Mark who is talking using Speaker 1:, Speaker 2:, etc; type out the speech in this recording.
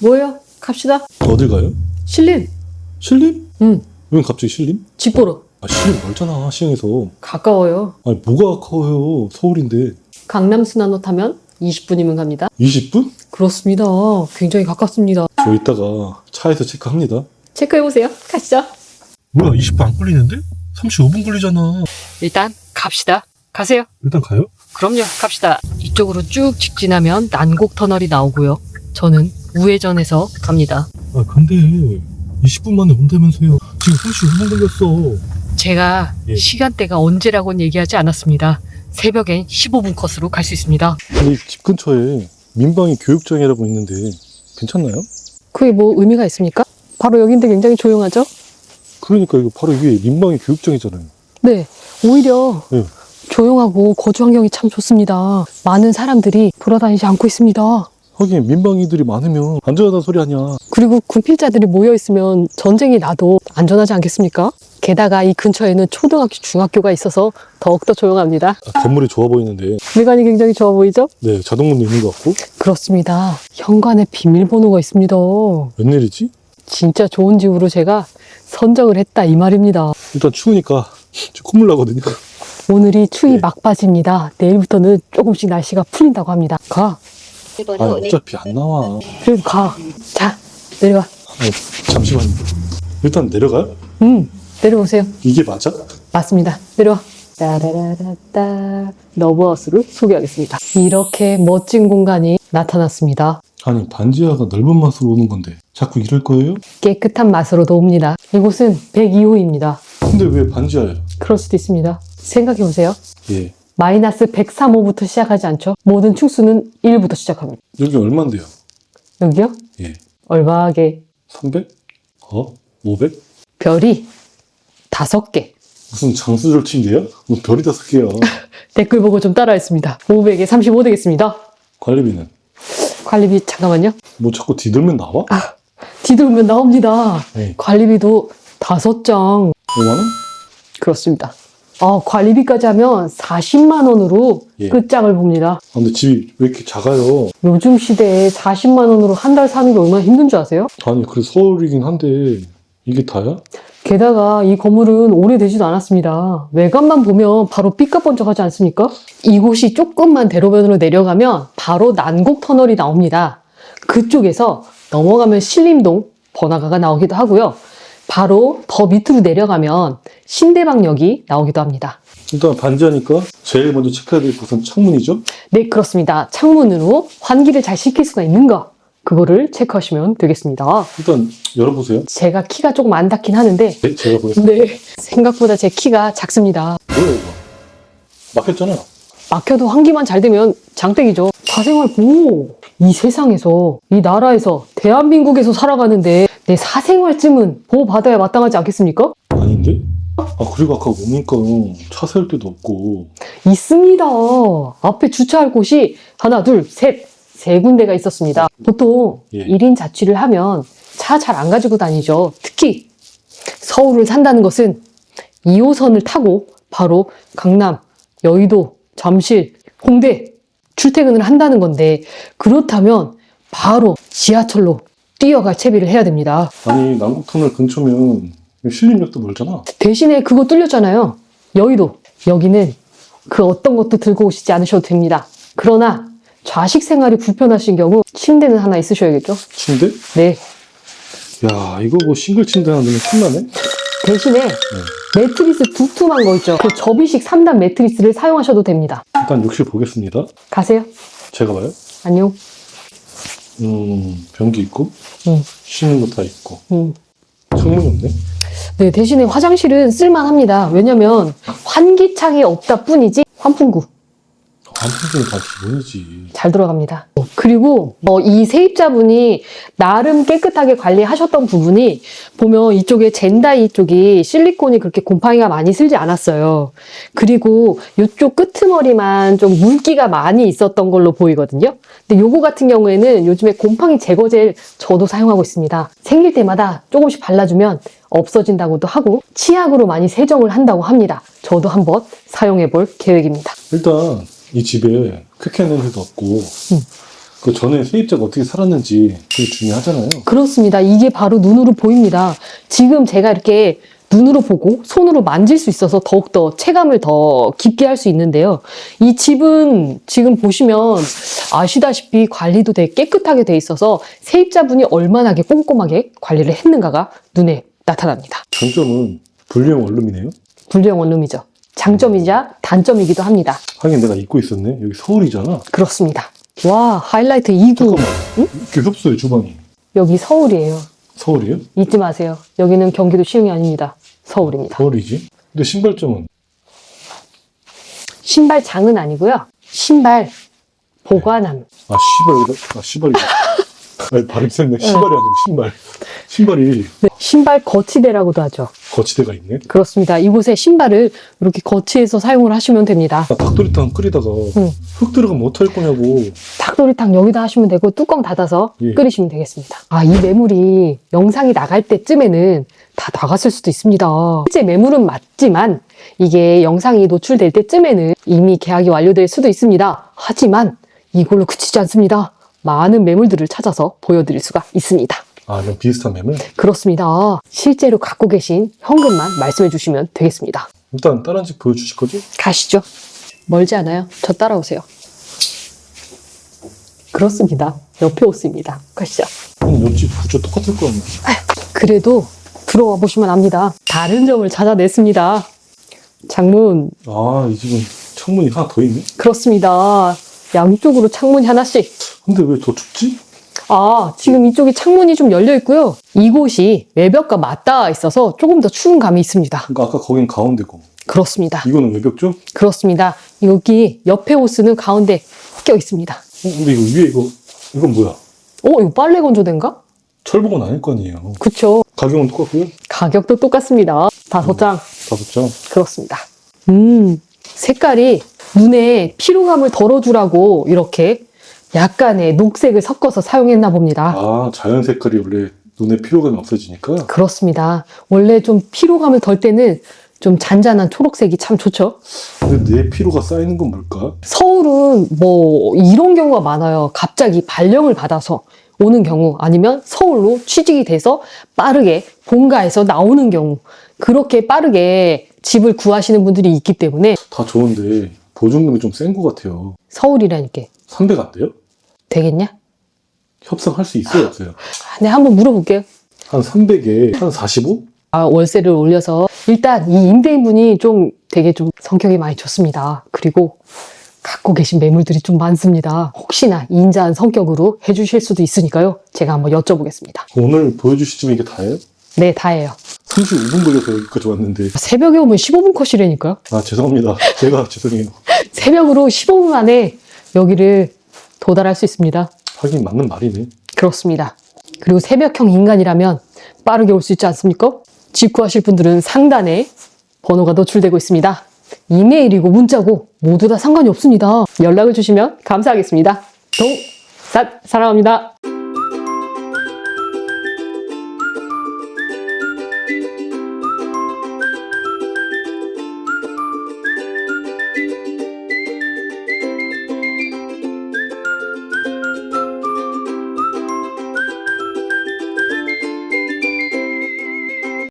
Speaker 1: 뭐예요? 갑시다.
Speaker 2: 어딜 가요?
Speaker 1: 신림.
Speaker 2: 신림?
Speaker 1: 응.
Speaker 2: 왜 갑자기 신림?
Speaker 1: 집 보러.
Speaker 2: 아 신림 멀잖아 시흥에서
Speaker 1: 가까워요.
Speaker 2: 아니 뭐가 가까워요 서울인데
Speaker 1: 강남 순환로 타면 20분이면 갑니다.
Speaker 2: 20분?
Speaker 1: 그렇습니다. 굉장히 가깝습니다.
Speaker 2: 저 이따가 차에서 체크합니다
Speaker 1: 체크해보세요. 가시죠.
Speaker 2: 뭐야 20분 안 걸리는데? 35분 걸리잖아
Speaker 1: 일단 갑시다. 가세요.
Speaker 2: 일단 가요?
Speaker 1: 그럼요. 갑시다. 이쪽으로 쭉 직진하면 난곡 터널이 나오고요. 저는 우회전해서 갑니다.
Speaker 2: 아 근데 20분 만에 온다면서요 지금 35분 걸렸어
Speaker 1: 제가
Speaker 2: 예.
Speaker 1: 시간대가 언제라고는 얘기하지 않았습니다. 새벽엔 15분 컷으로 갈 수 있습니다.
Speaker 2: 아니 집 근처에 민방위 교육장이라고 있는데 괜찮나요?
Speaker 1: 그게 뭐 의미가 있습니까? 바로 여기인데 굉장히 조용하죠?
Speaker 2: 그러니까 이거 바로 이게 민방위 교육장이잖아요
Speaker 1: 네, 오히려
Speaker 2: 네.
Speaker 1: 조용하고 거주 환경이 참 좋습니다. 많은 사람들이 돌아다니지 않고 있습니다.
Speaker 2: 하긴 민방위들이 많으면 안전하다는 소리 아니야
Speaker 1: 그리고 군필자들이 모여 있으면 전쟁이 나도 안전하지 않겠습니까? 게다가 이 근처에는 초등학교, 중학교가 있어서 더욱더 조용합니다.
Speaker 2: 아, 건물이 좋아 보이는데
Speaker 1: 외관이 굉장히 좋아 보이죠?
Speaker 2: 네 자동문도 있는 것 같고
Speaker 1: 그렇습니다. 현관에 비밀번호가 있습니다.
Speaker 2: 웬일이지?
Speaker 1: 진짜 좋은 집으로 제가 선정을 했다 이 말입니다.
Speaker 2: 일단 추우니까 지금 콧물 나거든요
Speaker 1: 오늘이 추위
Speaker 2: 네.
Speaker 1: 막바지입니다. 내일부터는 조금씩 날씨가 풀린다고 합니다. 가.
Speaker 2: 아 어차피 안 나와
Speaker 1: 그래도 가. 자, 내려와.
Speaker 2: 아, 잠시만요 일단 내려가요?
Speaker 1: 음, 내려오세요.
Speaker 2: 이게 맞아?
Speaker 1: 맞습니다. 내려와. 따라라라따 러브하우스를 소개하겠습니다. 이렇게 멋진 공간이 나타났습니다.
Speaker 2: 아니 반지하가 넓은 맛으로 오는 건데 자꾸 이럴 거예요?
Speaker 1: 깨끗한 맛으로도 옵니다. 이곳은 102호입니다.
Speaker 2: 근데 왜 반지하예요?
Speaker 1: 그럴 수도 있습니다. 생각해 보세요.
Speaker 2: 예
Speaker 1: 마이너스 103호부터 시작하지 않죠? 모든 충수는 1부터 시작합니다.
Speaker 2: 여기 얼만데요?
Speaker 1: 여기요?
Speaker 2: 예
Speaker 1: 얼마하게
Speaker 2: 300? 어? 500?
Speaker 1: 별이 다섯 개.
Speaker 2: 무슨 장수절친데요? 뭐 별이 다섯 개야
Speaker 1: 댓글 보고 좀 따라했습니다. 500에 35 되겠습니다.
Speaker 2: 관리비는
Speaker 1: 관리비 잠깐만요.
Speaker 2: 뭐 자꾸 뒤들면 나와?
Speaker 1: 뒤돌면 나옵니다.
Speaker 2: 네.
Speaker 1: 관리비도 다섯 장
Speaker 2: 5만 원?
Speaker 1: 그렇습니다. 아, 관리비까지 하면 40만 원으로
Speaker 2: 예.
Speaker 1: 끝장을 봅니다.
Speaker 2: 아 근데 집이 왜 이렇게 작아요?
Speaker 1: 요즘 시대에 40만 원으로 한 달 사는 게 얼마나 힘든 줄 아세요?
Speaker 2: 아니 그래 서울이긴 한데 이게 다야?
Speaker 1: 게다가 이 건물은 오래되지도 않았습니다. 외관만 보면 바로 삐까번쩍하지 않습니까? 이곳이 조금만 대로변으로 내려가면 바로 난곡 터널이 나옵니다. 그쪽에서 넘어가면 신림동 번화가가 나오기도 하고요. 바로 더 밑으로 내려가면 신대방역이 나오기도 합니다.
Speaker 2: 일단 반지하니까 제일 먼저 체크해야 될 곳은 창문이죠?
Speaker 1: 네, 그렇습니다. 창문으로 환기를 잘 시킬 수가 있는가? 그거를 체크하시면 되겠습니다.
Speaker 2: 일단 열어보세요
Speaker 1: 제가 키가 조금 안 닿긴 하는데,
Speaker 2: 네 제가 보겠습니다
Speaker 1: 네. 생각보다 제 키가 작습니다.
Speaker 2: 뭐야 이거 막혔잖아
Speaker 1: 막혀도 환기만 잘 되면 장땡이죠. 사생활 보호. 이 세상에서, 이 나라에서, 대한민국에서 살아가는데 내 사생활쯤은 보호받아야 마땅하지 않겠습니까?
Speaker 2: 아닌데? 아 그리고 아까 오니까 차 세울 데도 없고
Speaker 1: 있습니다. 앞에 주차할 곳이 하나, 둘, 셋, 세 군데가 있었습니다. 보통
Speaker 2: 예.
Speaker 1: 1인 자취를 하면 차 잘 안 가지고 다니죠. 특히 서울을 산다는 것은 2호선을 타고 바로 강남, 여의도, 잠실, 홍대 출퇴근을 한다는 건데 그렇다면 바로 지하철로 뛰어갈 채비를 해야 됩니다.
Speaker 2: 아니 남북터널 근처면 신림역도 멀잖아
Speaker 1: 대신에 그거 뚫렸잖아요. 여의도. 여기는 그 어떤 것도 들고 오시지 않으셔도 됩니다. 그러나 좌식 생활이 불편하신 경우 침대는 하나 있으셔야겠죠?
Speaker 2: 침대?
Speaker 1: 네.
Speaker 2: 야 이거 뭐 싱글 침대 하나 넣으면 큰나네
Speaker 1: 대신에 매트리스 두툼한 거 있죠? 그 접이식 3단 매트리스를 사용하셔도 됩니다.
Speaker 2: 일단 욕실 보겠습니다
Speaker 1: 가세요.
Speaker 2: 제가 봐요
Speaker 1: 안녕.
Speaker 2: 음 변기 있고
Speaker 1: 음.
Speaker 2: 쉬는 거 다 있고
Speaker 1: 음.
Speaker 2: 창문이 없네
Speaker 1: 네, 대신에 화장실은 쓸만합니다. 왜냐면 환기창이 없다 뿐이지 환풍구
Speaker 2: 한풍기는 다 기본이지
Speaker 1: 잘 들어갑니다. 그리고 뭐이 세입자분이 나름 깨끗하게 관리하셨던 부분이 보면 이쪽에 젠다 이 쪽이 실리콘이 그렇게 곰팡이가 많이 슬지 않았어요. 그리고 이쪽 끄트머리만 좀 물기가 많이 있었던 걸로 보이거든요. 근데 요거 같은 경우에는 요즘에 곰팡이 제거제를 저도 사용하고 있습니다. 생길 때마다 조금씩 발라주면 없어진다고도 하고 치약으로 많이 세정을 한다고 합니다. 저도 한번 사용해 볼 계획입니다.
Speaker 2: 일단 이 집에 냄새도 없고 그 전에 세입자가 어떻게 살았는지 그게 중요하잖아요.
Speaker 1: 그렇습니다. 이게 바로 눈으로 보입니다. 지금 제가 이렇게 눈으로 보고 손으로 만질 수 있어서 더욱더 체감을 더 깊게 할 수 있는데요. 이 집은 지금 보시면 아시다시피 관리도 되게 깨끗하게 돼 있어서 세입자분이 얼마나 꼼꼼하게 관리를 했는가가 눈에 나타납니다.
Speaker 2: 장점은 분리형 원룸이네요.
Speaker 1: 분리형 원룸이죠. 장점이자 단점이기도 합니다.
Speaker 2: 하긴 내가 잊고 있었네. 여기 서울이잖아.
Speaker 1: 그렇습니다. 와, 하이라이트 2구.
Speaker 2: 잠깐만. 이렇게 흡수해 주방이.
Speaker 1: 여기 서울이에요.
Speaker 2: 서울이에요?
Speaker 1: 잊지 마세요. 여기는 경기도 시흥이 아닙니다. 서울입니다.
Speaker 2: 서울이지. 근데 신발점은
Speaker 1: 신발장은 아니고요. 신발 보관함.
Speaker 2: 아 씨발 여기다 아 씨발이다. 아니 발음 셌네. 신발이 아니고 신발. 신발이
Speaker 1: 네, 신발 거치대라고도 하죠.
Speaker 2: 거치대가 있네.
Speaker 1: 그렇습니다. 이곳에 신발을 이렇게 거치해서 사용을 하시면 됩니다.
Speaker 2: 나 닭도리탕 끓이다가
Speaker 1: 응.
Speaker 2: 흙 들어가면 어떡할 거냐고.
Speaker 1: 닭도리탕 여기다 하시면 되고 뚜껑 닫아서
Speaker 2: 예.
Speaker 1: 끓이시면 되겠습니다. 아, 이 매물이 영상이 나갈 때쯤에는 다 나갔을 수도 있습니다. 실제 매물은 맞지만 이게 영상이 노출될 때쯤에는 이미 계약이 완료될 수도 있습니다. 하지만 이걸로 그치지 않습니다. 많은 매물들을 찾아서 보여드릴 수가 있습니다.
Speaker 2: 아 이런 비슷한 매물.
Speaker 1: 그렇습니다. 실제로 갖고 계신 현금만 말씀해 주시면 되겠습니다.
Speaker 2: 일단 다른 집 보여주실 거죠?
Speaker 1: 가시죠. 멀지 않아요. 저 따라오세요. 그렇습니다. 옆에 옷입니다. 가시죠.
Speaker 2: 그럼 옆집 구조 똑같을 거 아니야.
Speaker 1: 그래도 들어와 보시면 압니다. 다른 점을 찾아냈습니다. 창문,
Speaker 2: 아 이 집은 창문이 하나 더 있네.
Speaker 1: 그렇습니다. 양쪽으로 창문이 하나씩.
Speaker 2: 근데 왜 더 춥지?
Speaker 1: 아, 지금 이쪽에 창문이 좀 열려 있고요. 이곳이 외벽과 맞닿아 있어서 조금 더 추운 감이 있습니다.
Speaker 2: 그러니까 아까 거긴 가운데고
Speaker 1: 그렇습니다.
Speaker 2: 이거는 외벽죠? 어,
Speaker 1: 그렇습니다. 여기 옆에 호스는 가운데 껴 있습니다.
Speaker 2: 근데 이거 위에 이거 이건 뭐야?
Speaker 1: 어, 이거 빨래 건조대인가?
Speaker 2: 철복은 아닐 거 아니에요.
Speaker 1: 그쵸.
Speaker 2: 가격은 똑같고요.
Speaker 1: 가격도 똑같습니다. 다섯 장.
Speaker 2: 다섯 장.
Speaker 1: 그렇습니다. 음, 색깔이 눈에 피로감을 덜어주라고 이렇게 약간의 녹색을 섞어서 사용했나 봅니다.
Speaker 2: 아 자연 색깔이 원래 눈에 피로감이 없어지니까.
Speaker 1: 그렇습니다. 원래 좀 피로감을 덜 때는 좀 잔잔한 초록색이 참 좋죠.
Speaker 2: 근데 내 피로가 쌓이는 건 뭘까?
Speaker 1: 서울은 뭐 이런 경우가 많아요. 갑자기 발령을 받아서 오는 경우 아니면 서울로 취직이 돼서 빠르게 본가에서 나오는 경우 그렇게 빠르게 집을 구하시는 분들이 있기 때문에
Speaker 2: 다 좋은데 보증금이 좀 센 것 같아요.
Speaker 1: 서울이라니까
Speaker 2: 300안 돼요?
Speaker 1: 되겠냐?
Speaker 2: 협상할 수 있어요 없어요?
Speaker 1: 아, 네, 한번 물어볼게요.
Speaker 2: 한 300에 한 45?
Speaker 1: 아, 월세를 올려서 일단 이 임대인분이 좀 되게 좀 성격이 많이 좋습니다. 그리고 갖고 계신 매물들이 좀 많습니다. 혹시나 인자한 성격으로 해주실 수도 있으니까요. 제가 한번 여쭤보겠습니다.
Speaker 2: 오늘 보여주시지만 이게 다예요?
Speaker 1: 네, 다예요.
Speaker 2: 35분 걸려서 여기까지 왔는데
Speaker 1: 새벽에 오면 15분 컷이라니까요.
Speaker 2: 아 죄송합니다. 제가 죄송해요.
Speaker 1: 새벽으로 15분 만에 여기를 도달할 수 있습니다.
Speaker 2: 하긴 맞는 말이네.
Speaker 1: 그렇습니다. 그리고 새벽형 인간이라면 빠르게 올 수 있지 않습니까? 집 구하실 분들은 상단에 번호가 노출되고 있습니다. 이메일이고 문자고 모두 다 상관이 없습니다. 연락을 주시면 감사하겠습니다. 동, 사, 사랑합니다.